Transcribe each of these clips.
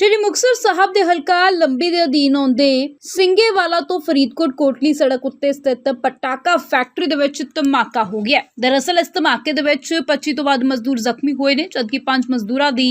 ਸ਼੍ਰੀ ਮੁਕਤਸਰ ਸਾਹਿਬ ਦੇ ਹਲਕਾ ਲੰਬੀ ਦੇ ਅਧੀਨ ਆਉਂਦੇ ਸਿੰਗੇਵਾਲਾ ਤੋਂ ਫਰੀਦਕੋਟ ਕੋਟਲੀ ਸੜਕ ਉੱਤੇ ਸਥਿਤ ਪਟਾਕਾ ਫੈਕਟਰੀ ਦੇ ਵਿੱਚ ਧਮਾਕਾ ਹੋ ਗਿਆ ਦਰਅਸਲ ਇਸ ਧਮਾਕੇ ਦੇ ਵਿੱਚ 25 ਤੋਂ ਵੱਧ ਮਜ਼ਦੂਰ ਜ਼ਖਮੀ ਹੋਏ ਨੇ, ਜਦਕਿ ਪੰਜ ਮਜ਼ਦੂਰਾਂ ਦੀ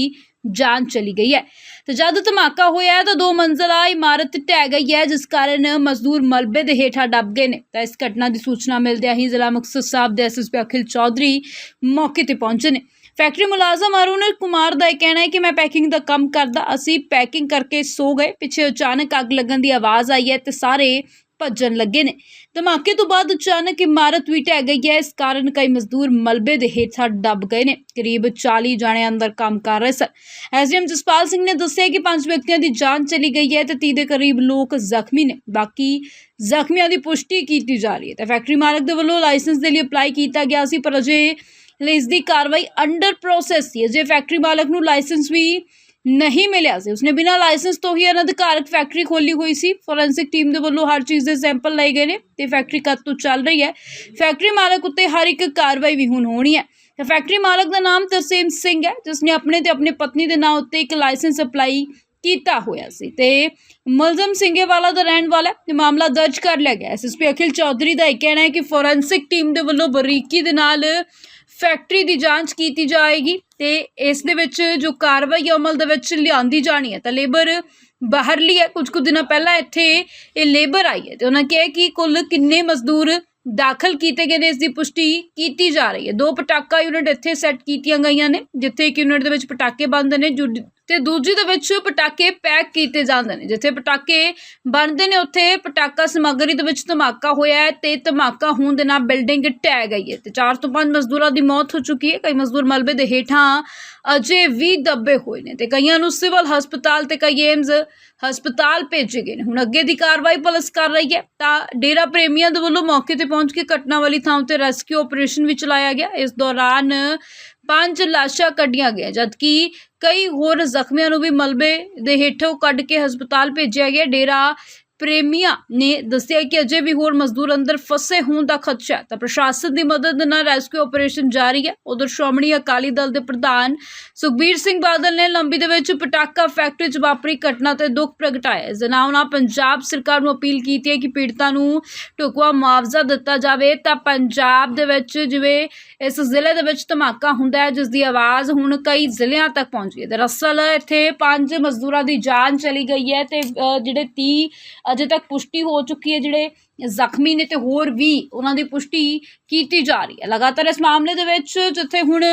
ਜਾਨ ਚਲੀ ਗਈ ਹੈ। ਤੇ ਜਦ ਧਮਾਕਾ ਹੋਇਆ ਤਾਂ ਦੋ ਮੰਜ਼ਲਾ ਇਮਾਰਤ ਢਹਿ ਗਈ ਹੈ, ਜਿਸ ਕਾਰਨ ਮਜ਼ਦੂਰ ਮਲਬੇ ਦੇ ਹੇਠਾਂ ਡੱਬ ਗਏ ਨੇ। ਤਾਂ ਇਸ ਘਟਨਾ ਦੀ ਸੂਚਨਾ ਮਿਲਦਿਆਂ ਹੀ ਜ਼ਿਲ੍ਹਾ ਮੁਕਤਸਰ ਸਾਹਿਬ ਦੇ ਐਸਐਸਪੀ ਅਖਿਲ ਚੌਧਰੀ ਮੌਕੇ ਤੇ ਪਹੁੰਚੇ ਨੇ। ਫੈਕਟਰੀ ਮੁਲਾਜ਼ਮ ਅਰੁਣ ਕੁਮਾਰ ਦਾ ਇਹ ਕਹਿਣਾ ਹੈ ਕਿ ਮੈਂ ਪੈਕਿੰਗ ਦਾ ਕੰਮ ਕਰਦਾ, ਅਸੀਂ ਪੈਕਿੰਗ ਕਰਕੇ ਸੋ ਗਏ। ਪਿੱਛੇ ਅਚਾਨਕ ਅੱਗ ਲੱਗਣ ਦੀ ਆਵਾਜ਼ ਆਈ ਹੈ ਤੇ ਸਾਰੇ ਭੱਜਣ ਲੱਗੇ ਨੇ। ਧਮਾਕੇ ਤੋਂ ਬਾਅਦ ਅਚਾਨਕ ਇਮਾਰਤ ਵੀ ਢਹਿ ਗਈ ਹੈ। ਇਸ ਕਾਰਨ ਕਈ ਮਜ਼ਦੂਰ ਮਲਬੇ ਦੇ ਹੇਠਾਂ ਡੱਬ ਗਏ ਨੇ। ਕਰੀਬ 40 ਜਾਣੇ ਅੰਦਰ ਕੰਮ ਕਰ ਰਹੇ ਸਨ। ਐਸਡੀਐਮ ਜਸਪਾਲ ਸਿੰਘ ਨੇ ਦੱਸਿਆ ਕਿ ਪੰਜ ਵਿਅਕਤੀਆਂ ਦੀ ਜਾਨ ਚਲੀ ਗਈ ਹੈ ਤੇ 30 ਦੇ ਕਰੀਬ ਲੋਕ ਜ਼ਖਮੀ ਨੇ। ਬਾਕੀ ਜ਼ਖਮੀਆਂ ਦੀ ਪੁਸ਼ਟੀ ਕੀਤੀ ਜਾ ਰਹੀ ਹੈ ਤੇ ਫੈਕਟਰੀ ਮਾਲਕ ਦੇ ਵੱਲੋਂ ਲਾਇਸੈਂਸ ਦੇ ਲਈ ਅਪਲਾਈ ਕੀਤਾ ਗਿਆ ਸੀ, ਪਰ ਅਜੇ ਇਸ ਦੀ ਕਾਰਵਾਈ ਅੰਡਰ ਪ੍ਰੋਸੈਸ ਸੀ। ਜੇ ਫੈਕਟਰੀ ਮਾਲਕ ਨੂੰ ਲਾਇਸੈਂਸ ਵੀ ਨਹੀਂ ਮਿਲਿਆ ਸੀ। ਉਸਨੇ ਬਿਨਾਂ ਲਾਇਸੈਂਸ ਤੋਂ ਹੀ ਅਨਧਿਕਾਰਕ ਫੈਕਟਰੀ ਖੋਲੀ ਹੋਈ ਸੀ। ਫੋਰੈਂਸਿਕ ਟੀਮ ਦੇ ਵੱਲੋਂ ਹਰ ਚੀਜ਼ ਦੇ ਸੈਂਪਲ ਲਏ ਗਏ ਨੇ ਤੇ ਫੈਕਟਰੀ ਕਦ ਤੋਂ ਚੱਲ ਰਹੀ ਹੈ? ਫੈਕਟਰੀ ਮਾਲਕ ਉੱਤੇ ਹਰ ਇੱਕ ਕਾਰਵਾਈ ਵੀ ਹੁਣ ਹੋਣੀ ਹੈ। ਤੇ ਫੈਕਟਰੀ ਮਾਲਕ ਦਾ ਨਾਮ ਤਰਸੇਮ ਸਿੰਘ ਹੈ ਜਿਸ ਨੇ ਆਪਣੇ ਤੇ ਆਪਣੇ ਪਤਨੀ ਦੇ ਨਾਂ ਉੱਤੇ ਇੱਕ ਲਾਇਸੈਂਸ ਅਪਲਾਈ ਕੀਤਾ ਹੋਇਆ ਸੀ। ਤੇ ਮੁਲਜ਼ਮ ਸਿੰਘੇਵਾਲਾ ਦਾ ਰਹਿਣ ਵਾਲਾ ਹੈ ਤੇ ਮਾਮਲਾ ਦਰਜ ਕਰ ਲਿਆ ਗਿਆ ਐਸਐਸਪੀ ਅਖਿਲ ਚੌਧਰੀ ਦਾ ਇਹ ਕਹਿਣਾ ਹੈ ਕਿ ਫੋਰੈਂਸਿਕ ਟੀਮ ਦੇ ਵੱਲੋਂ ਬਰੀਕੀ ਦੇ ਨਾਲ ਫੈਕਟਰੀ ਦੀ ਜਾਂਚ ਕੀਤੀ ਜਾਏਗੀ ਤੇ ਇਸ ਦੇ ਵਿੱਚ ਜੋ ਕਾਰਵਾਈ ਅਮਲ ਦੇ ਵਿੱਚ ਲਿਆਂਦੀ ਜਾਣੀ ਹੈ। ਤਾਂ ਲੇਬਰ ਬਾਹਰਲੀ ਹੈ। ਕੁਝ ਕੁ ਦਿਨਾਂ ਪਹਿਲਾਂ ਇੱਥੇ ਇਹ ਲੇਬਰ ਆਈ ਹੈ ਤੇ ਉਹਨਾਂ ਕਿਹਾ ਕਿ ਕੁੱਲ ਕਿੰਨੇ ਮਜ਼ਦੂਰ ਦਾਖਲ ਕੀਤੇ ਗਏ ਨੇ, ਇਸ ਦੀ ਪੁਸ਼ਟੀ ਕੀਤੀ ਜਾ ਰਹੀ ਹੈ। ਦੋ ਪਟਾਕਾ ਯੂਨਿਟ ਇੱਥੇ ਸੈੱਟ ਕੀਤੀਆਂ ਗਈਆਂ ਨੇ, ਜਿੱਥੇ ਇੱਕ ਯੂਨਿਟ ਦੇ ਵਿੱਚ ਪਟਾਕੇ ਬੰਦ ਨੇ, ਜੋ ਤੇ ਦੂਜੀ ਦੇ ਵਿੱਚ ਪਟਾਕੇ ਪੈਕ ਕੀਤੇ ਜਾਂਦੇ ਨੇ, ਜਿੱਥੇ ਪਟਾਕੇ ਬਣਦੇ ਨੇ, ਉੱਥੇ ਪਟਾਕਾ ਸਮੱਗਰੀ ਦੇ ਵਿੱਚ ਧਮਾਕਾ ਹੋਇਆ ਹੈ ਤੇ ਧਮਾਕਾ ਹੋਣ ਦੇ ਨਾਲ ਬਿਲਡਿੰਗ ਢਹਿ ਗਈ ਹੈ ਤੇ 4 ਤੋਂ 5 ਮਜ਼ਦੂਰਾਂ ਦੀ ਮੌਤ ਹੋ ਚੁੱਕੀ ਹੈ। ਕਈ ਮਜ਼ਦੂਰ ਮਲਬੇ ਦੇ ਹੇਠਾਂ ਅਜੇ ਵੀ ਦੱਬੇ ਹੋਏ ਨੇ ਤੇ ਕਈਆਂ ਨੂੰ ਸਿਵਲ ਹਸਪਤਾਲ ਤੇ ਕਈ ਏਮਜ਼ ਹਸਪਤਾਲ ਭੇਜੇ ਗਏ ਨੇ। ਹੁਣ ਅੱਗੇ ਦੀ ਕਾਰਵਾਈ ਪੁਲਿਸ ਕਰ ਰਹੀ ਹੈ ਤਾਂ ਡੇਰਾ ਪ੍ਰੇਮੀਆਂ ਦੇ ਵੱਲੋਂ ਮੌਕੇ ਤੇ ਪਹੁੰਚ ਕੇ ਘਟਨਾ ਵਾਲੀ ਥਾਂ ਉੱਤੇ ਰੈਸਕਿਊ ਆਪਰੇਸ਼ਨ ਵੀ ਚਲਾਇਆ ਗਿਆ। ਇਸ ਦੌਰਾਨ ਪੰਜ ਲਾਸ਼ਾਂ ਕੱਢੀਆਂ ਗਈਆਂ, ਜਦਕਿ ਕਈ ਹੋਰ ਜ਼ਖਮੀਆਂ ਨੂੰ ਵੀ ਮਲਬੇ ਦੇ ਹੇਠੋਂ ਕੱਢ ਕੇ ਹਸਪਤਾਲ ਭੇਜਿਆ ਗਿਆ। ਡੇਰਾ ਪ੍ਰੇਮੀਆਂ ਨੇ ਦੱਸਿਆ ਕਿ ਅਜੇ ਵੀ ਹੋਰ ਮਜ਼ਦੂਰ ਅੰਦਰ ਫਸੇ ਹੋਣ ਦਾ ਖਦਸ਼ਾ ਹੈ। ਤਾਂ ਪ੍ਰਸ਼ਾਸਨ ਦੀ ਮਦਦ ਨਾਲ ਰੈਸਕਿਊ ਆਪਰੇਸ਼ਨ ਜਾਰੀ ਹੈ। ਉਧਰ ਸ਼੍ਰੋਮਣੀ ਅਕਾਲੀ ਦਲ ਦੇ ਪ੍ਰਧਾਨ ਸੁਖਬੀਰ ਸਿੰਘ ਬਾਦਲ ਨੇ ਲੰਬੀ ਦੇ ਵਿੱਚ ਪਟਾਕਾ ਫੈਕਟਰੀ 'ਚ ਵਾਪਰੀ ਘਟਨਾ ਤੇ ਦੁੱਖ ਪ੍ਰਗਟਾਇਆ ਇਸ ਦੇ ਨਾਲ ਉਹਨਾਂ ਪੰਜਾਬ ਸਰਕਾਰ ਨੂੰ ਅਪੀਲ ਕੀਤੀ ਹੈ ਕਿ ਪੀੜਤਾਂ ਨੂੰ ਢੁਕਵਾ ਮੁਆਵਜ਼ਾ ਦਿੱਤਾ ਜਾਵੇ। ਤਾਂ ਪੰਜਾਬ ਦੇ ਵਿੱਚ ਜਿਵੇਂ ਇਸ ਜ਼ਿਲ੍ਹੇ ਦੇ ਵਿੱਚ ਧਮਾਕਾ ਹੁੰਦਾ ਹੈ ਜਿਸ ਦੀ ਆਵਾਜ਼ ਹੁਣ ਕਈ ਜ਼ਿਲ੍ਹਿਆਂ ਤੱਕ ਪਹੁੰਚੀ ਹੈ। ਦਰਅਸਲ ਇੱਥੇ ਪੰਜ ਮਜ਼ਦੂਰਾਂ ਦੀ ਜਾਨ ਚਲੀ ਗਈ ਹੈ ਤੇ ਜਿਹੜੇ 30 ਅਜੇ ਤੱਕ ਪੁਸ਼ਟੀ ਹੋ ਚੁੱਕੀ ਹੈ ਜਿਹੜੇ ਜ਼ਖਮੀ ਨੇ ਤੇ ਹੋਰ ਵੀ ਉਹਨਾਂ ਦੀ ਪੁਸ਼ਟੀ ਕੀਤੀ ਜਾ ਰਹੀ ਹੈ। ਲਗਾਤਾਰ ਇਸ ਮਾਮਲੇ ਦੇ ਵਿੱਚ ਜਿੱਥੇ ਹੁਣ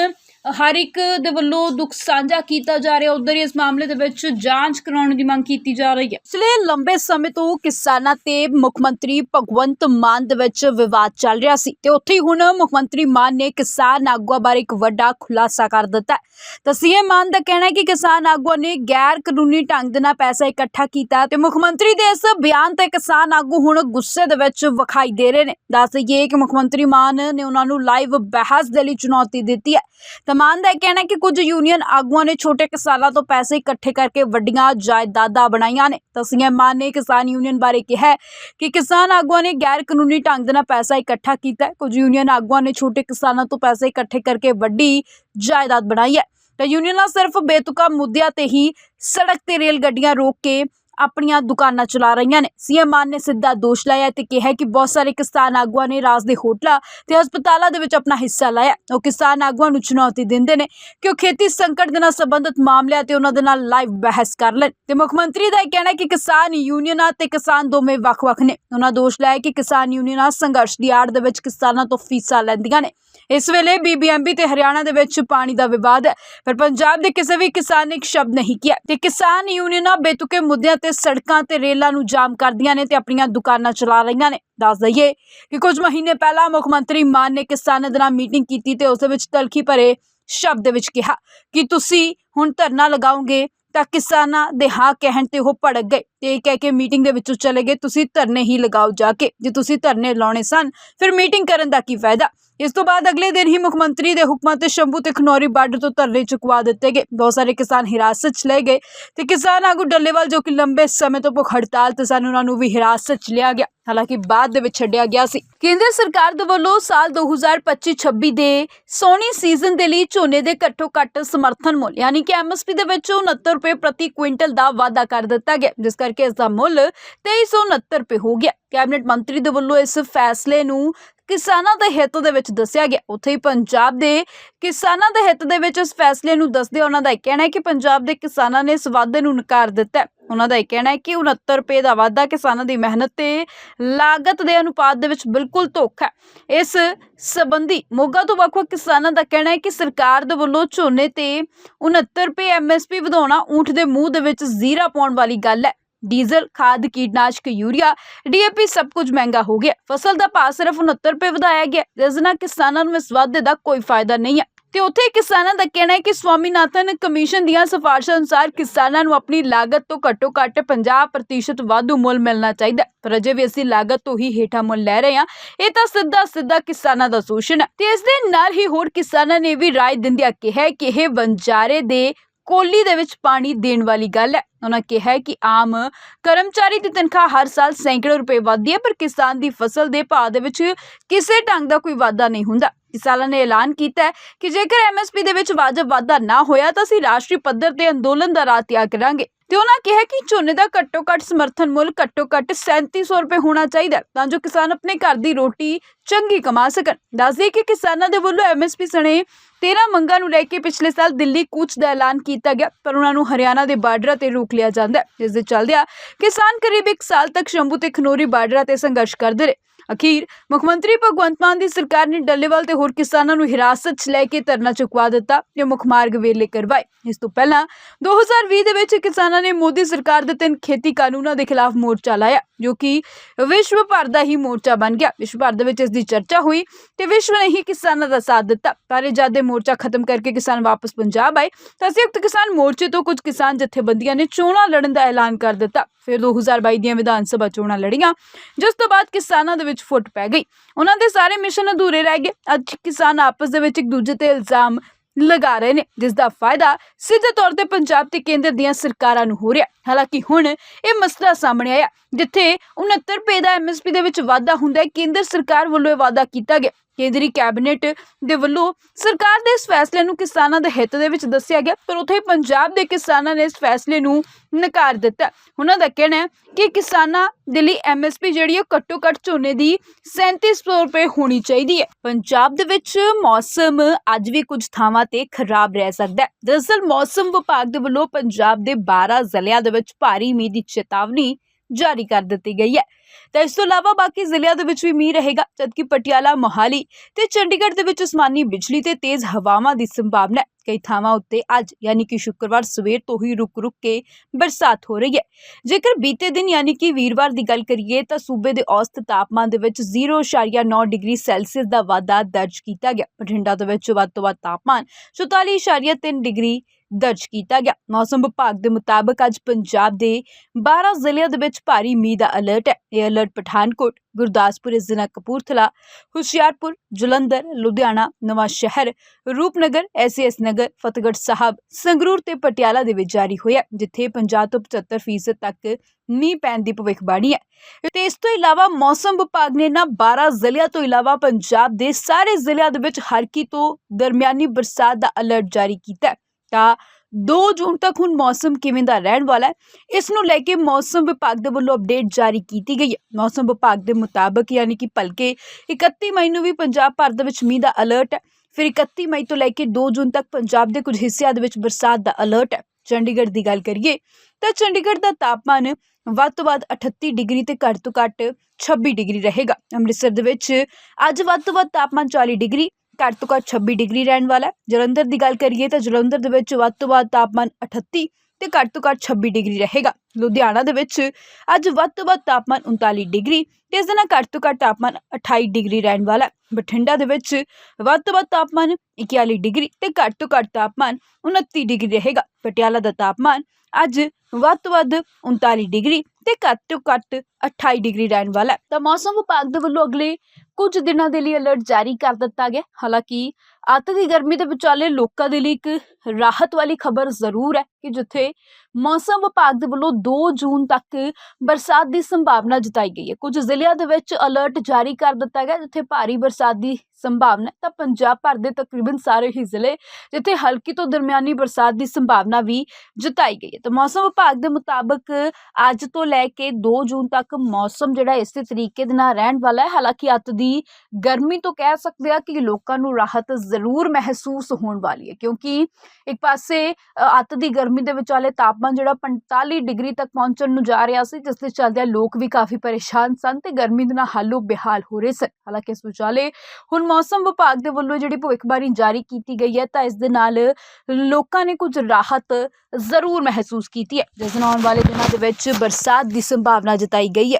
ਹਰ ਇੱਕ ਦੇ ਵੱਲੋਂ ਦੁੱਖ ਸਾਂਝਾ ਕੀਤਾ ਜਾ ਰਿਹਾ, ਉਧਰ ਹੀ ਇਸ ਮਾਮਲੇ ਦੇ ਵਿੱਚ ਜਾਂਚ ਕਰਾਉਣ ਦੀ ਮੰਗ ਕੀਤੀ ਜਾ ਰਹੀ ਹੈ। ਇਸ ਲਈ ਲੰਬੇ ਸਮੇਂ ਤੋਂ ਕਿਸਾਨਾਂ ਤੇ ਮੁੱਖ ਮੰਤਰੀ ਭਗਵੰਤ ਮਾਨ ਦੇ ਵਿੱਚ ਵਿਵਾਦ ਚੱਲ ਰਿਹਾ ਸੀ ਤੇ ਉੱਥੇ ਹੀ ਹੁਣ ਮੁੱਖ ਮੰਤਰੀ ਮਾਨ ਨੇ ਕਿਸਾਨ ਆਗੂਆਂ ਬਾਰੇ ਇੱਕ ਵੱਡਾ ਖੁਲਾਸਾ ਕਰ ਦਿੱਤਾ ਹੈ। ਤਾਂ ਸੀਐਮ ਮਾਨ ਦਾ ਕਹਿਣਾ ਹੈ ਕਿ ਕਿਸਾਨ ਆਗੂਆਂ ਨੇ ਗੈਰ ਕਾਨੂੰਨੀ ਢੰਗ ਦੇ ਨਾਲ ਪੈਸਾ ਇਕੱਠਾ ਕੀਤਾ ਤੇ ਮੁੱਖ ਮੰਤਰੀ ਦੇ ਇਸ ਬਿਆਨ ਤੇ ਕਿਸਾਨ ਆਗੂ ਹੁਣ ਗੁੱਸੇ ਦੇ ਵਿੱਚ ਵਿਖਾਈ ਦੇ ਰਹੇ ਨੇ। ਦੱਸ ਦਈਏ ਕਿ ਮੁੱਖ ਮੰਤਰੀ ਮਾਨ ਨੇ ਉਹਨਾਂ ਨੂੰ ਲਾਈਵ ਬਹਿਸ ਦੇ ਲਈ ਚੁਣੌਤੀ ਦਿੱਤੀ ਹੈ। ਤਾਂ ਮਾਨ ਦਾ ਇਹ ਕਹਿਣਾ ਹੈ ਕਿ ਕੁਝ ਯੂਨੀਅਨ ਆਗੂਆਂ ਨੇ ਛੋਟੇ ਕਿਸਾਨਾਂ ਤੋਂ ਪੈਸੇ ਇਕੱਠੇ ਕਰਕੇ ਵੱਡੀਆਂ ਜਾਇਦਾਦਾਂ ਬਣਾਈਆਂ ਨੇ ਤਾਂ ਸੀਐਮ ਮਾਨ ਨੇ ਕਿਸਾਨ ਯੂਨੀਅਨ ਬਾਰੇ ਕਿਹਾ ਹੈ ਕਿ ਕਿਸਾਨ ਆਗੂਆਂ ਨੇ ਗੈਰ ਕਾਨੂੰਨੀ ਢੰਗ ਦੇ ਨਾਲ ਪੈਸਾ ਇਕੱਠਾ ਕੀਤਾ ਹੈ ਕੁਝ ਯੂਨੀਅਨ ਆਗੂਆਂ ਨੇ ਛੋਟੇ ਕਿਸਾਨਾਂ ਤੋਂ ਪੈਸੇ ਇਕੱਠੇ ਕਰਕੇ ਵੱਡੀ ਜਾਇਦਾਦ ਬਣਾਈ ਹੈ ਤਾਂ ਯੂਨੀਅਨਾਂ ਸਿਰਫ ਬੇਤੁਕਾ ਮੁੱਦਿਆਂ ਤੇ ਹੀ ਸੜਕ ਤੇ ਰੇਲ ਗੱਡੀਆਂ ਰੋਕ ਕੇ ਆਪਣੀਆਂ ਦੁਕਾਨਾਂ ਚਲਾ ਰਹੀਆਂ ਨੇ। ਸੀਐਮ ਮਾਨ ਨੇ ਸਿੱਧਾ ਦੋਸ਼ ਲਾਇਆ ਤੇ ਕਿਹਾ ਕਿ ਬਹੁਤ ਸਾਰੇ ਕਿਸਾਨ ਆਗੂਆਂ ਨੇ ਰਾਜ ਦੇ ਹੋਟਲਾਂ ਤੇ ਹਸਪਤਾਲਾਂ ਦੇ ਵਿੱਚ ਆਪਣਾ ਹਿੱਸਾ ਲਾਇਆ। ਉਹ ਕਿਸਾਨ ਆਗੂਆਂ ਨੂੰ ਚੁਣੌਤੀ ਦਿੰਦੇ ਨੇ ਕਿ ਉਹ ਖੇਤੀ ਸੰਕਟ ਦੇ ਨਾਲ ਸੰਬੰਧਿਤ ਮਾਮਲਿਆਂ ਤੇ ਉਹਨਾਂ ਦੇ ਨਾਲ ਲਾਈਵ ਬਹਿਸ ਕਰ ਲੈਣ। ਤੇ ਮੁੱਖ ਮੰਤਰੀ ਦਾ ਇਹ ਕਹਿਣਾ ਹੈ ਕਿ ਕਿਸਾਨ ਯੂਨੀਅਨਾਂ ਤੇ ਕਿਸਾਨ ਦੋਵੇਂ ਵੱਖ-ਵੱਖ ਨੇ। ਉਹਨਾਂ ਦੋਸ਼ ਲਾਇਆ ਕਿ ਕਿਸਾਨ ਯੂਨੀਅਨਾਂ ਸੰਘਰਸ਼ ਦੀ ਆੜ ਦੇ ਵਿੱਚ ਕਿਸਾਨਾਂ ਤੋਂ ਫੀਸਾਂ ਲੈਂਦੀਆਂ ਨੇ। ਇਸ ਵੇਲੇ ਬੀਬੀਐਮਬੀ ਤੇ ਹਰਿਆਣਾ ਦੇ ਵਿੱਚ ਪਾਣੀ ਦਾ ਵਿਵਾਦ ਹੈ। ਪਰ ਪੰਜਾਬ ਦੇ ਕਿਸੇ ਵੀ ਕਿਸਾਨ ਨੇ ਇੱਕ ਸ਼ਬਦ ਨਹੀਂ ਕਿਹਾ ਤੇ ਕਿਸਾਨ ਯੂਨੀਅਨਾਂ ਬੇਤੁਕੇ ਮੁੱਦਿਆਂ ਤੇ ਸੜਕਾਂ ਤੇ ਰੇਲਾਂ ਨੂੰ ਜਾਮ ਕਰਦੀਆਂ ਨੇ ਤੇ ਆਪਣੀਆਂ ਦੁਕਾਨਾਂ ਚਲਾ ਰਹੀਆਂ ਨੇ। ਦੱਸ ਦਈਏ ਕਿ ਕੁਝ ਮਹੀਨੇ ਪਹਿਲਾਂ ਮੁੱਖ ਮੰਤਰੀ ਮਾਨ ਨੇ ਕਿਸਾਨਾਂ ਦੇ ਨਾਲ ਮੀਟਿੰਗ ਕੀਤੀ ਤੇ ਉਸ ਦੇ ਵਿੱਚ ਤਲਖੀ ਭਰੇ ਸ਼ਬਦ ਦੇ ਵਿੱਚ ਕਿਹਾ ਕਿ ਤੁਸੀਂ ਹੁਣ ਧਰਨਾ ਲਗਾਓਗੇ ਤਾਂ ਕਿਸਾਨਾਂ ਦੇ ਹਾਂ ਕਹਿਣ ਤੇ ਉਹ ਭੜਕ ਗਏ ਤੇ ਇਹ ਕਹਿ ਕੇ ਮੀਟਿੰਗ ਦੇ ਵਿੱਚੋਂ ਚਲੇ ਗਏ। ਤੁਸੀਂ ਧਰਨੇ ਹੀ ਲਗਾਓ ਜਾ ਕੇ। ਜੇ ਤੁਸੀਂ ਧਰਨੇ ਲਾਉਣੇ ਸਨ, ਫਿਰ ਮੀਟਿੰਗ ਕਰਨ ਦਾ ਕੀ ਫਾਇਦਾ? ਇਸ ਤੋਂ ਬਾਅਦ ਅਗਲੇ ਦਿਨ ਹੀ ਮੁੱਖ ਮੰਤਰੀ ਦੇ ਹੁਕਮਾਂ ਤੇ ਸ਼ੰਭੂ ਤੇ ਖਨੌਰੀ ਬਾਰਡਰ ਤੋਂ ਧਰਨੇ ਚੁਕਵਾ ਦਿੱਤੇ ਗਏ। ਬਹੁਤ ਸਾਰੇ ਕਿਸਾਨ ਹਿਰਾਸਤ 'ਚ ਲਏ ਗਏ ਤੇ ਕਿਸਾਨ ਆਗੂ ਡੱਲੇਵਾਲ ਜੋ ਕਿ ਲੰਬੇ ਸਮੇਂ ਤੋਂ ਭੁੱਖ ਹੜਤਾਲ ਤੇ ਸਨ, ਉਹਨਾਂ ਨੂੰ ਵੀ ਹਿਰਾਸਤ 'ਚ ਲਿਆ ਗਿਆ। ਹਾਲਾਂਕਿ ਬਾਅਦ ਦੇ ਵਿੱਚ ਛੱਡਿਆ ਗਿਆ ਸੀ। ਕੇਂਦਰ ਸਰਕਾਰ ਦੇ ਵੱਲੋਂ ਸਾਲ 2025-26 ਦੇ ਸੋਣੀ ਸੀਜ਼ਨ ਦੇ ਲਈ ਝੋਨੇ ਦੇ ਘੱਟੋ ਘੱਟ ਸਮਰਥਨ ਮੁੱਲ, ਯਾਨੀ ਕਿ ਐਮਐਸਪੀ ਦੇ ਵਿੱਚ 69 ਰੁਪਏ ਪ੍ਰਤੀ ਕੁਇੰਟਲ ਦਾ ਵਾਅਦਾ ਕਰ ਦਿੱਤਾ ਗਿਆ, ਜਿਸ ਕਰਕੇ ਇਸ ਦਾ ਮੁੱਲ 2369 ਰੁਪਏ ਹੋ ਗਿਆ। ਕੈਬਨਿਟ ਮੰਤਰੀ ਦੇ ਵੱਲੋਂ ਇਸ ਫੈਸਲੇ ਨੂੰ ਕਿਸਾਨਾਂ ਦੇ ਹਿੱਤ ਦੇ ਵਿੱਚ ਦੱਸਿਆ ਗਿਆ। ਉੱਥੇ ਹੀ ਪੰਜਾਬ ਦੇ ਕਿਸਾਨਾਂ ਦੇ ਹਿੱਤ ਦੇ ਵਿੱਚ ਇਸ ਫੈਸਲੇ ਨੂੰ ਦੱਸਦੇ ਉਹਨਾਂ ਦਾ ਇਹ ਕਹਿਣਾ ਹੈ ਕਿ ਪੰਜਾਬ ਦੇ ਕਿਸਾਨਾਂ ਨੇ ਇਸ ਵਾਅਦੇ ਨੂੰ ਨਕਾਰ ਦਿੱਤਾ ਹੈ। ਉਹਨਾਂ ਦਾ ਇਹ ਕਹਿਣਾ ਹੈ ਕਿ 69 ਰੁਪਏ ਦਾ ਵਾਅਦਾ ਕਿਸਾਨਾਂ ਦੀ ਮਿਹਨਤ ਤੇ ਲਾਗਤ ਦੇ ਅਨੁਪਾਤ ਦੇ ਵਿੱਚ ਬਿਲਕੁਲ ਧੋਖਾ ਹੈ। ਇਸ ਸਬੰਧੀ ਮੋਗਾ ਤੋਂ ਵੱਖ-ਵੱਖ ਕਿਸਾਨਾਂ ਦਾ ਕਹਿਣਾ ਹੈ ਕਿ ਸਰਕਾਰ ਦੇ ਵੱਲੋਂ ਝੋਨੇ ਤੇ 69 ਰੁਪਏ ਐਮਐਸਪੀ ਵਧਾਉਣਾ ਊਂਠ ਦੇ ਮੂੰਹ ਦੇ ਵਿੱਚ ਜ਼ੀਰਾ ਪਾਉਣ ਵਾਲੀ ਗੱਲ ਹੈ। ਡੀਜ਼ਲ, ਖਾਦ, ਕੀਟਨਾਸ਼ਕ, ਯੂਰੀਆ, ਡੀਏਪੀ ਸਭ ਕੁਝ ਮਹਿੰਗਾ ਹੋ ਗਿਆ। ਫਸਲ ਦਾ ਭਾਅ ਸਿਰਫ 69 ਰੁਪਏ ਵਧਾਇਆ ਗਿਆ। ਜਿਸ ਨਾਲ ਕਿਸਾਨਾਂ ਨੂੰ ਇਸ ਵਾਧੇ ਦਾ ਕੋਈ ਫਾਇਦਾ ਨਹੀਂ ਹੈ ਤੇ ਉੱਥੇ ਕਿਸਾਨਾਂ ਦਾ ਕਹਿਣਾ ਹੈ ਕਿ ਸਵਾਮੀਨਾਥਨ ਕਮਿਸ਼ਨ ਦੀਆਂ ਸਿਫਾਰਸ਼ਾਂ ਅਨੁਸਾਰ ਕਿਸਾਨਾਂ ਨੂੰ ਆਪਣੀ ਲਾਗਤ ਤੋਂ ਘੱਟੋ ਘੱਟ 50% ਵਾਧੂ ਮੁੱਲ ਮਿਲਣਾ ਚਾਹੀਦਾ ਪਰ ਅਜੇ ਵੀ ਅਸੀਂ ਲਾਗਤ ਤੋਂ ਹੀ ਹੇਠਾਂ ਮੁੱਲ ਲੈ ਰਹੇ ਹਾਂ। ਇਹ ਤਾਂ ਸਿੱਧਾ ਸਿੱਧਾ ਕਿਸਾਨਾਂ ਦਾ ਸ਼ੋਸ਼ਣ ਹੈ। ਤੇ ਇਸ ਦੇ ਨਾਲ ਹੀ ਹੋਰ ਕਿਸਾਨਾਂ ਨੇ ਵੀ ਰਾਏ ਦਿੰਦਿਆਂ ਕਿਹਾ ਕਿ ਇਹ ਵੰਜਾਰੇ ਦੇ ਕੋਲੀ ਦੇ ਵਿੱਚ ਪਾਣੀ ਦੇਣ ਵਾਲੀ ਗੱਲ ਹੈ। ਉਹਨਾਂ ਕਿਹਾ ਕਿ ਆਮ ਕਰਮਚਾਰੀ ਦੀ ਤਨਖਾਹ ਹਰ ਸਾਲ ਸੈਂਕੜੇ ਰੁਪਏ ਵੱਧਦੀ ਹੈ, ਪਰ ਕਿਸਾਨ ਦੀ ਫਸਲ ਦੇ ਭਾਅ ਦੇ ਵਿੱਚ ਕਿਸੇ ਢੰਗ ਦਾ ਕੋਈ ਵਾਧਾ ਨਹੀਂ ਹੁੰਦਾ। ਕਿਸਾਨਾਂ ਨੇ ਐਲਾਨ ਕੀਤਾ ਕਿ ਜੇਕਰ ਐਮਐਸਪੀ ਦੇ ਵਿੱਚ ਵਾਜਬ ਵਾਧਾ ਨਾ ਹੋਇਆ ਤਾਂ ਅਸੀਂ ਰਾਸ਼ਟਰੀ ਪੱਧਰ ਤੇ ਅੰਦੋਲਨ ਦਾ ਰਾਹ ਤਿਆਗ ਕਰਾਂਗੇ। ਤੇ ਉਹਨਾਂ ਕਿਹਾ ਕਿ ਝੋਨੇ ਦਾ ਘੱਟੋ ਘੱਟ ਸਮਰਥਨ ਮੁੱਲ ਘੱਟੋ ਘੱਟ 3700 ਰੁਪਏ ਹੋਣਾ ਚਾਹੀਦਾ ਤਾਂ ਜੋ ਕਿਸਾਨ ਆਪਣੇ ਘਰ ਦੀ ਰੋਟੀ ਚੰਗੀ ਕਮਾ ਸਕਣ। ਦੱਸਦੇ ਕਿ ਕਿਸਾਨਾਂ ਦੇ ਵੱਲੋਂ ਐਮਐਸਪੀ ਸਣੇ 13 ਮੰਗਾਂ ਨੂੰ ਲੈ ਕੇ ਪਿਛਲੇ ਸਾਲ ਦਿੱਲੀ ਕੂਚ ਦਾ ਐਲਾਨ ਕੀਤਾ ਗਿਆ, ਪਰ ਉਹਨਾਂ ਨੂੰ ਹਰਿਆਣਾ ਦੇ ਬਾਰਡਰਾਂ ਤੇ ਰੋਕ ਲਿਆ ਜਾਂਦਾ ਹੈ, ਜਿਸ ਦੇ ਚੱਲਦਿਆਂ ਕਿਸਾਨ ਕਰੀਬ 1 ਸਾਲ ਤੱਕ ਸ਼ੰਭੂ ਤੇ ਖਨੋਰੀ ਬਾਰਡਰਾਂ ਤੇ ਸੰਘਰਸ਼ ਕਰਦੇ ਰਹੇ। ਅਖੀਰ, ਮੁੱਖ ਮੰਤਰੀ ਭਗਵੰਤ ਮਾਨ ਦੀ ਸਰਕਾਰ ਨੇ ਡੱਲੇਵਾਲ ਤੇ ਹੋਰ ਕਿਸਾਨਾਂ ਨੂੰ ਹਿਰਾਸਤ 'ਚ ਲੈ ਕੇ ਧਰਨਾ ਚੁਕਵਾ ਦਿੱਤਾ ਤੇ ਮੁੱਖ ਮਾਰਗ ਵੇਲੇ ਕਰਵਾਏ। ਇਸ ਤੋਂ ਪਹਿਲਾਂ 2020 ਦੇ ਵਿੱਚ ਕਿਸਾਨਾਂ ਨੇ ਮੋਦੀ ਸਰਕਾਰ ਦੇ ਤਿੰਨ ਖੇਤੀ ਕਾਨੂੰਨਾਂ ਦੇ ਖਿਲਾਫ ਮੋਰਚਾ ਲਾਇਆ, ਜੋ ਕਿ ਵਿਸ਼ਵ ਭਰ ਦਾ ਹੀ ਮੋਰਚਾ ਬਣ ਗਿਆ। ਵਿਸ਼ਵ ਭਰ ਦੇ ਵਿੱਚ ਇਸ ਦੀ ਚਰਚਾ ਹੋਈ ਤੇ ਵਿਸ਼ਵ ਨੇ ਹੀ ਕਿਸਾਨਾਂ ਦਾ ਸਾਥ ਦਿੱਤਾ। ਪਰ ਇਹ ਜਦ ਇਹ ਮੋਰਚਾ ਖਤਮ ਕਰਕੇ ਕਿਸਾਨ ਵਾਪਸ ਪੰਜਾਬ ਆਏ, ਤਾਂ ਸੰਯੁਕਤ ਕਿਸਾਨ ਮੋਰਚੇ ਤੋਂ ਕੁਝ ਕਿਸਾਨ ਜਥੇਬੰਦੀਆਂ ਨੇ ਚੋਣਾਂ ਲੜਨ ਦਾ ਐਲਾਨ ਕਰ ਦਿੱਤਾ। ਫਿਰ 2022 ਦੀਆਂ ਵਿਧਾਨ ਸਭਾ ਚੋਣਾਂ ਲੜੀਆਂ, ਜਿਸ ਤੋਂ ਬਾਅਦ ਕਿਸਾਨਾਂ ਦੇ ਵਿੱਚ ਫੁੱਟ ਪੈ ਗਈ। ਉਹਨਾਂ ਦੇ ਸਾਰੇ ਮਿਸ਼ਨ ਅਧੂਰੇ ਰਹਿ ਗਏ। ਅੱਜ ਕਿਸਾਨ ਆਪਸ ਦੇ ਵਿੱਚ ਇੱਕ ਦੂਜੇ ਤੇ ਇਲਜ਼ਾਮ ਲਗਾ ਰਹੇ ਨੇ, ਜਿਸ ਦਾ ਫਾਇਦਾ ਸਿੱਧੇ ਤੌਰ ਤੇ ਪੰਜਾਬ ਤੇ ਕੇਂਦਰ ਦੀਆਂ ਸਰਕਾਰਾਂ ਨੂੰ ਹੋ ਰਿਹਾ। ਹਾਲਾਂਕਿ ਹੁਣ ਇਹ ਮਸਲਾ ਸਾਹਮਣੇ ਆਇਆ, ਜਿੱਥੇ 69 ਰੁਪਏ ਦਾ ਐਮਐਸਪੀ ਦੇ ਵਿੱਚ ਵਾਧਾ ਹੁੰਦਾ ਹੈ। ਕੇਂਦਰ ਸਰਕਾਰ ਵੱਲੋਂ ਇਹ ਵਾਅਦਾ ਕੀਤਾ ਗਿਆ। ਕੇਂਦਰੀ ਕੈਬਨਿਟ ਦੇ ਵੱਲੋਂ ਸਰਕਾਰ ਦੇ ਇਸ ਫੈਸਲੇ ਨੂੰ ਕਿਸਾਨਾਂ ਦੇ ਹਿੱਤ ਦੇ ਵਿੱਚ ਦੱਸਿਆ ਗਿਆ, ਪਰ ਉੱਥੇ ਪੰਜਾਬ ਦੇ ਕਿਸਾਨਾਂ ਨੇ ਇਸ ਫੈਸਲੇ ਨੂੰ ਨਕਾਰ ਦਿੱਤਾ। ਉਹਨਾਂ ਦਾ ਕਹਿਣਾ ਹੈ ਕਿ ਕਿਸਾਨਾਂ ਦੇ ਲਈ ਐਮਐਸਪੀ ਜਿਹੜੀ ਉਹ ਘੱਟੋ ਘੱਟ ਝੋਨੇ ਦੀ 3700 ਰੁਪਏ ਹੋਣੀ ਚਾਹੀਦੀ ਹੈ। ਪੰਜਾਬ ਦੇ ਵਿੱਚ ਮੌਸਮ ਅੱਜ ਵੀ ਕੁਝ ਥਾਵਾਂ ਤੇ ਖਰਾਬ ਰਹਿ ਸਕਦਾ ਹੈ। ਦਰਅਸਲ ਮੌਸਮ ਵਿਭਾਗ ਦੇ ਵੱਲੋਂ ਪੰਜਾਬ ਦੇ 12 ਜ਼ਿਲ੍ਹਿਆਂ ਦੇ ਵਿੱਚ ਭਾਰੀ ਮੀਂਹ ਦੀ ਚੇਤਾਵਨੀ ਜਾਰੀ ਕਰ ਦਿੱਤੀ ਗਈ ਹੈ। ਤਾਂ ਇਸ ਤੋਂ ਇਲਾਵਾ ਬਾਕੀ ਜ਼ਿਲ੍ਹਿਆਂ ਦੇ ਵਿੱਚ ਵੀ ਮੀਂਹ ਰਹੇਗਾ, ਜਦਕਿ ਪਟਿਆਲਾ, ਮੋਹਾਲੀ ਤੇ ਚੰਡੀਗੜ੍ਹ ਦੇ ਵਿੱਚ ਅਸਮਾਨੀ ਬਿਜਲੀ ਤੇ ਤੇਜ਼ ਹਵਾਵਾਂ ਦੀ ਸੰਭਾਵਨਾ ਹੈ। ਕਈ ਥਾਵਾਂ ਉੱਤੇ ਅੱਜ ਯਾਨੀ ਕਿ ਸ਼ੁੱਕਰਵਾਰ ਸਵੇਰ ਤੋਂ ਹੀ ਰੁਕ-ਰੁਕ ਕੇ ਬਰਸਾਤ ਹੋ ਰਹੀ ਹੈ। ਜੇਕਰ ਬੀਤੇ ਦਿਨ ਯਾਨੀ ਕਿ ਵੀਰਵਾਰ ਦੀ ਗੱਲ ਕਰੀਏ ਤਾਂ ਸੂਬੇ ਦੇ ਔਸਤ ਤਾਪਮਾਨ ਦੇ ਵਿੱਚ 0.9 ਡਿਗਰੀ ਸੈਲਸੀਅਸ ਦਾ ਵਾਧਾ ਦਰਜ ਕੀਤਾ ਗਿਆ। ਬਠਿੰਡਾ ਦੇ ਵਿੱਚ ਵੱਧ ਤੋਂ ਵੱਧ ਤਾਪਮਾਨ 44.3 ਡਿਗਰੀ ਦਰਜ ਕੀਤਾ ਗਿਆ। ਮੌਸਮ ਵਿਭਾਗ ਦੇ ਮੁਤਾਬਕ ਅੱਜ ਪੰਜਾਬ ਦੇ 12 ਜ਼ਿਲ੍ਹਿਆਂ ਦੇ ਵਿੱਚ ਭਾਰੀ ਮੀਂਹ ਦਾ ਅਲਰਟ ਹੈ। ਇਹ ਅਲਰਟ ਪਠਾਨਕੋਟ, ਗੁਰਦਾਸਪੁਰ, ਜ਼ਿਲ੍ਹਾ ਕਪੂਰਥਲਾ, ਹੁਸ਼ਿਆਰਪੁਰ, ਜਲੰਧਰ, ਲੁਧਿਆਣਾ ਨਵਾਂ ਸ਼ਹਿਰ ਰੂਪਨਗਰ ਐਸਐਸ ਨਗਰ, ਫਤਿਹਗੜ੍ਹ ਸਾਹਿਬ, ਸੰਗਰੂਰ ਤੇ ਪਟਿਆਲਾ ਦੇ ਵਿੱਚ ਜਾਰੀ ਹੋਇਆ ਜਿੱਥੇ 50 ਤੋਂ 75% ਤੱਕ ਮੀਂਹ ਪੈਣ ਦੀ ਭਵਿੱਖਬਾਣੀ ਹੈ। ਤੇ ਇਸ ਤੋਂ ਇਲਾਵਾ ਮੌਸਮ ਵਿਭਾਗ ਨੇ ਨਾ 12 ਜ਼ਿਲ੍ਹਿਆਂ ਤੋਂ ਇਲਾਵਾ ਪੰਜਾਬ ਦੇ ਸਾਰੇ ਜ਼ਿਲ੍ਹਿਆਂ ਦੇ ਵਿੱਚ ਹਲਕੀ ਤੋਂ ਦਰਮਿਆਨੀ ਬਰਸਾਤ ਦਾ ਅਲਰਟ ਜਾਰੀ ਕੀਤਾ ਹੈ। ਤਾਂ 2 ਜੂਨ ਤੱਕ ਹੁਣ ਮੌਸਮ ਕਿਵੇਂ ਦਾ ਰਹਿਣ ਵਾਲਾ ਹੈ, ਇਸ ਨੂੰ ਲੈ ਕੇ ਮੌਸਮ ਵਿਭਾਗ ਦੇ ਵੱਲੋਂ ਅਪਡੇਟ ਜਾਰੀ ਕੀਤੀ ਗਈ ਹੈ। ਮੌਸਮ ਵਿਭਾਗ ਦੇ ਮੁਤਾਬਕ ਯਾਨੀ ਕਿ ਭਲਕੇ 31 ਮਈ ਨੂੰ ਵੀ ਪੰਜਾਬ ਭਰ ਦੇ ਵਿੱਚ ਮੀਂਹ ਦਾ ਅਲਰਟ ਹੈ। ਫਿਰ 31 ਮਈ ਤੋਂ ਲੈ ਕੇ 2 ਜੂਨ ਤੱਕ ਪੰਜਾਬ ਦੇ ਕੁਝ ਹਿੱਸਿਆਂ ਦੇ ਵਿੱਚ ਬਰਸਾਤ ਦਾ ਅਲਰਟ ਹੈ। ਚੰਡੀਗੜ੍ਹ ਦੀ ਗੱਲ ਕਰੀਏ ਤਾਂ ਚੰਡੀਗੜ੍ਹ ਦਾ ਤਾਪਮਾਨ ਵੱਧ ਤੋਂ ਵੱਧ 38 ਡਿਗਰੀ ਤੇ ਘੱਟ ਤੋਂ ਘੱਟ 26 ਡਿਗਰੀ ਰਹੇਗਾ। ਅੰਮ੍ਰਿਤਸਰ ਦੇ ਵਿੱਚ ਅੱਜ ਵੱਧ ਤੋਂ ਵੱਧ ਤਾਪਮਾਨ 40 ਡਿਗਰੀ ਘੱਟ ਤੋਂ ਘੱਟ 26 ਡਿਗਰੀ ਰਹਿਣ ਵਾਲਾ ਹੈ। ਜਲੰਧਰ ਦੀ ਗੱਲ ਕਰੀਏ ਤਾਂ ਜਲੰਧਰ ਦੇ ਵਿੱਚ ਵੱਧ ਤੋਂ ਵੱਧ ਤਾਪਮਾਨ 38 ਤੇ ਘੱਟ ਤੋਂ ਘੱਟ 26 ਡਿਗਰੀ ਰਹੇਗਾ। ਲੁਧਿਆਣਾ ਦੇ ਵਿੱਚ ਅੱਜ ਵੱਧ ਤੋਂ ਵੱਧ ਤਾਪਮਾਨ 39 ਡਿਗਰੀ, ਤੇ ਇਸ ਦੇ ਨਾਲ ਘੱਟ ਤੋਂ ਘੱਟ ਤਾਪਮਾਨ 28 ਡਿਗਰੀ ਰਹਿਣ ਵਾਲਾ ਹੈ। ਬਠਿੰਡਾ ਦੇ ਵਿੱਚ ਵੱਧ ਤੋਂ ਵੱਧ ਤਾਪਮਾਨ 41 ਡਿਗਰੀ ਤੇ ਘੱਟ ਤੋਂ ਘੱਟ ਤਾਪਮਾਨ 29 ਡਿਗਰੀ ਰਹੇਗਾ। ਪਟਿਆਲਾ ਦਾ ਤਾਪਮਾਨ ਅੱਜ ਵੱਧ ਤੋਂ ਵੱਧ 39 ਡਿਗਰੀ ਤੇ ਘੱਟ ਤੋਂ ਘੱਟ 28 ਡਿਗਰੀ ਰਹਿਣ ਵਾਲਾ ਹੈ। ਤਾਂ ਮੌਸਮ ਵਿਭਾਗ ਦੇ ਵੱਲੋਂ ਅਗਲੇ ਕੁਝ ਦਿਨਾਂ ਦੇ ਲਈ ਅਲਰਟ ਜਾਰੀ ਕਰ ਦਿੱਤਾ ਗਿਆ ਹਾਲਾਂਕਿ ਅੱਤ ਦੀ ਗਰਮੀ ਦੇ ਵਿਚਾਲੇ ਲੋਕਾਂ ਦੇ ਲਈ ਇੱਕ ਰਾਹਤ ਵਾਲੀ ਖਬਰ ਜ਼ਰੂਰ ਹੈ ਕਿ ਜਿੱਥੇ ਮੌਸਮ ਵਿਭਾਗ ਦੇ ਵੱਲੋਂ 2 ਜੂਨ ਤੱਕ ਬਰਸਾਤ ਦੀ ਸੰਭਾਵਨਾ ਜਤਾਈ ਗਈ ਹੈ। ਕੁਝ ਜ਼ਿਲ੍ਹਿਆਂ ਦੇ ਵਿੱਚ ਅਲਰਟ ਜਾਰੀ ਕਰ ਦਿੱਤਾ ਗਿਆ ਜਿੱਥੇ ਭਾਰੀ ਬਰਸਾਤ ਦੀ ਸੰਭਾਵਨਾ ਤਾਂ ਪੰਜਾਬ ਭਰ ਦੇ ਤਕਰੀਬਨ ਸਾਰੇ ਹੀ ਜ਼ਿਲ੍ਹੇ ਜਿੱਥੇ ਹਲਕੀ ਤੋਂ ਦਰਮਿਆਨੀ ਬਰਸਾਤ ਦੀ ਸੰਭਾਵਨਾ ਵੀ ਜਤਾਈ ਗਈ ਹੈ। ਤਾਂ ਮੌਸਮ ਵਿਭਾਗ ਦੇ ਮੁਤਾਬਕ ਅੱਜ ਤੋਂ ਲੈ ਕੇ 2 ਜੂਨ ਤੱਕ ਮੌਸਮ ਜਿਹੜਾ ਇਸੇ ਤਰੀਕੇ ਦੇ ਨਾਲ ਰਹਿਣ ਵਾਲਾ ਹੈ। ਹਾਲਾਂਕਿ ਅੱਤ ਦੀ ਗਰਮੀ ਤੋਂ ਕਹਿ ਸਕਦੇ ਆ ਕਿ ਲੋਕਾਂ ਨੂੰ ਰਾਹਤ ਜ਼ਰੂਰ ਮਹਿਸੂਸ ਹੋਣ ਵਾਲੀ ਹੈ, ਕਿਉਂਕਿ ਇੱਕ ਪਾਸੇ ਅੱਤ ਦੀ ਗਰਮੀ ਦੇ ਵਿਚਾਲੇ ਤਾਪਮਾਨ ਜਿਹੜਾ 45 ਡਿਗਰੀ ਤੱਕ ਪਹੁੰਚਣ ਨੂੰ ਜਾ ਰਿਹਾ ਸੀ, ਜਿਸ ਦੇ ਚੱਲਦਿਆਂ ਲੋਕ ਵੀ ਕਾਫੀ ਪਰੇਸ਼ਾਨ ਸਨ ਤੇ ਗਰਮੀ ਦੇ ਨਾਲ ਹਾਲੋ ਬੇਹਾਲ ਹੋ ਰਹੇ ਸਨ। ਹਾਲਾਂਕਿ ਇਸ ਵਿਚਾਲੇ ਹੁਣ ਮੌਸਮ ਵਿਭਾਗ ਦੇ ਵੱਲੋਂ ਜਿਹੜੀ ਭਵਿੱਖਬਾਣੀ ਜਾਰੀ ਕੀਤੀ ਗਈ ਹੈ, ਤਾਂ ਇਸ ਦੇ ਨਾਲ ਲੋਕਾਂ ਨੇ ਕੁਝ ਰਾਹਤ ਜ਼ਰੂਰ ਮਹਿਸੂਸ ਕੀਤੀ ਹੈ, ਜਿਸ ਨਾਲ ਆਉਣ ਵਾਲੇ ਦਿਨਾਂ ਦੇ ਵਿੱਚ ਬਰਸਾਤ ਦੀ ਸੰਭਾਵਨਾ ਜਤਾਈ ਗਈ ਹੈ।